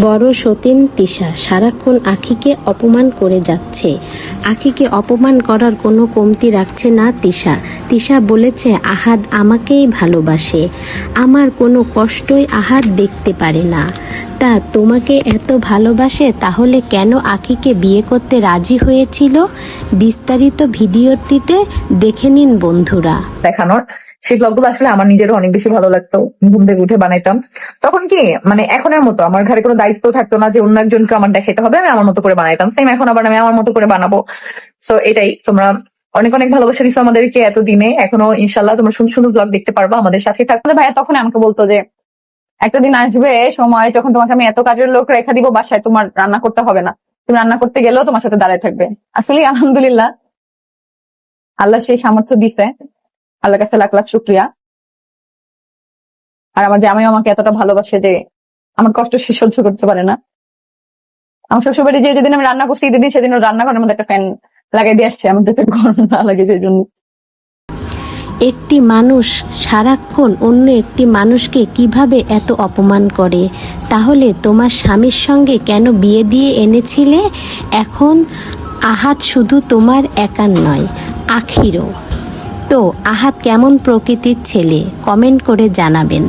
বড় সতীন তিশা সারাক্ষণ আখিকে অপমান করে যাচ্ছে। আখিকে অপমান করার কোনো কমতি রাখছে না তিশা। তিশা বলেছে, আহাদ আমাকেই ভালোবাসে। আমার কোনো কষ্টই আহাদ দেখতে পারে না। তা তোমাকে এত ভালোবাসে, তাহলে কেন আখিকে বিয়ে করতে রাজি হয়েছিল? বিস্তারিত ভিডিওটিতে দেখে নিন বন্ধুরা। দেখানোর সেই ব্লগগুলো আসলে আমার নিজেরও অনেক বেশি ভালো লাগতো। ঘুম থেকে উঠে বানাইতাম। তখন কি মানে এখনের মতো আমার ঘরে কোনো দায়িত্ব থাকতো না যে অন্য একজনকে আমার দেখাতে হবে, আমি আমার মতো করে বানাইতাম। সেম এখন আবার আমি আমার মতো করে বানাবো। তো এটাই। তোমরা অনেক অনেক ভালোবাসা দিচ্ছ আমাদেরকে এতদিনে। এখনও ইনশাল্লাহ তোমরা সুন্দর সুন্দর ব্লগ দেখতে পারবা আমাদের সাথে আমাদের ভাইয়া তখন আমাকে বলতো যে, একটা দিন আসবে সময় যখন তোমাকে আমি এত কাজের লোক রেখা দিব, বাসায় তোমার রান্না করতে হবে না। তুমি রান্না করতে গেলেও তোমার সাথে দাঁড়ায় থাকবে। আসলে আলহামদুলিল্লাহ। আল্লাহ সেই সামর্থ্য দিছে। আল্লাহ কাছে লাখ লাখ শুক্রিয়া। আর আমার জামাই আমাকে এতটা ভালোবাসে যে আমার কষ্ট সে সহ্য করতে পারে না। আমার শ্বশুরবাড়ি যে যেদিন আমি রান্না করছি সেদিন ওর রান্নাঘরের মধ্যে একটা ফ্যান লাগাই দিয়ে আসছে আমার গরম না লাগে সেই জন্য। একটি মানুষ সারাক্ষণ অন্য একটি মানুষকে কীভাবে এত অপমান করে? তাহলে তোমার স্বামীর সঙ্গে কেন বিয়ে দিয়ে এনেছিলে? এখন আহাত শুধু তোমার একার নয়, আখিরও। তো আহাত কেমন প্রকৃতির ছেলে? কমেন্ট করে জানাবেন।